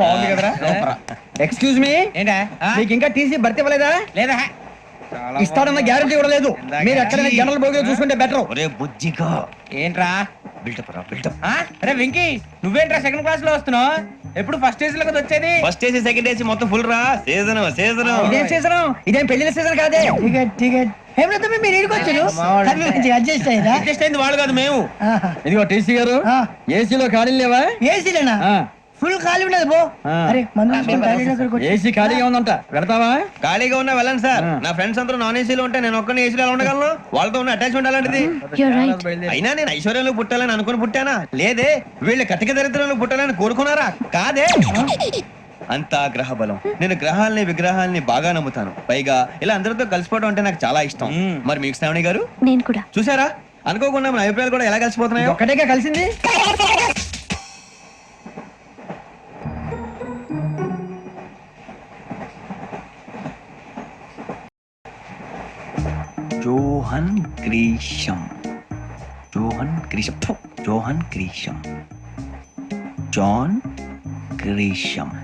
బాగుంది కదరా? Excuse me ఏంటా? మీకు ఇంకా టీసీ భర్తీ ఇవ్వలేదా? లేదా? ఇస్తాడన్న గ్యారంటీ కూడా లేదు మీరు ఎక్కడైనా జనరల్ బోగిలో చూసుకుంటే బెటర్ ఒరే బుజ్జిగా. ఏంట్రా? బిల్డప్ రా బిల్డప్? అరే వెంకీ నువ్వేంట్రా సెకండ్ క్లాస్లో వస్తున్నావు? ఎప్పుడు ఫస్ట్ ఏజ్లో వచ్చేది? ఫస్ట్ ఏసీ సెకండ్ ఏసీ మొత్తం ఫుల్ రా. సీజన్ సీజన్ ఇదేం సీజన్ ఇదేం పెళ్ళిన సీజన్ కాదే? టికెట్ టికెట్ ఏమిటో మీరు ఇడికి వచ్చారు. మావాడు. తమ్మి మంచిగా అడ్జస్ట్ అయ్యారా? అడ్జస్ట్ అయింది వాళ్ళు కాదు మేము. ఇదిగో టీసీ గారు. ఏసీలో ఖాళీ లేవా? ఏసీలేనా. ఫుల్ ఖాళీ ఉండదు బో. అరే ఏసీ ఖాళీగా ఉందంట. ఖాళీగా ఉన్నా వెళ్ళండి సార్. నా ఫ్రెండ్స్ అందరూ నాన్ ఏసీలో ఉంటే నేను ఒక్కనే ఏసీలో ఎలా ఉండగలను? వాళ్ళతో ఉన్న అటాచ్మెంట్ అలాంటిది. అయినా నేను ఐశ్వర్యంలో పుట్టాలని అనుకుని పుట్టానా? లేదే వీళ్ళు కటిక దరిద్రంలో పుట్టాలని కోరుకున్నారా? కాదే. అంతా గ్రహ బలం నేను గ్రహాలని విగ్రహాలని బాగా నమ్ముతాను. పైగా ఇలా అందరితో కలిసిపోవడం అంటే నాకు చాలా ఇష్టం. మరి మీకు శ్రావణి గారు? నేను కూడా. చూసారా? అనుకోకుండా మన అభిప్రాయాలు కూడా ఎలా కలిసిపోతున్నాయో? ఒక్కటేగా కలిసింది? Johan Grisham. John Grisham. ఫు, John Grisham. John Grisham.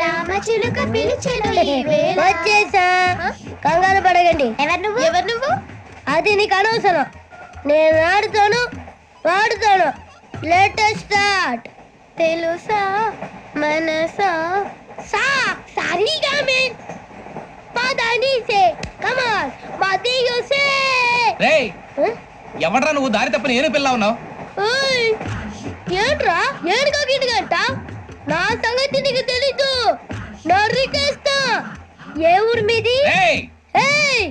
రామచిలుక పిలిచెను. వచ్చేసా. కంగారు పడగండి ఎవరు నువ్వు? ఎవరు నువ్వు? అది నీకు అనవసరం. నేను ఆడుతాను వాడుతాను లేటెస్ట్ స్టార్ట్ తెలుసా? మనసా? సా సారీగా మే పదని సే కమాన్ మదియు సే. రేయ్ ఎవడ్రా నువ్వు? దారి తప్ప నేను పిల్ల ఉన్నావు? ఓయ్ ఏంట్రా ఏడుగా గిడుగంట నా సంగతి నీకు తెలీదు నరికేస్తా ఏ ఊరు మీది రేయ్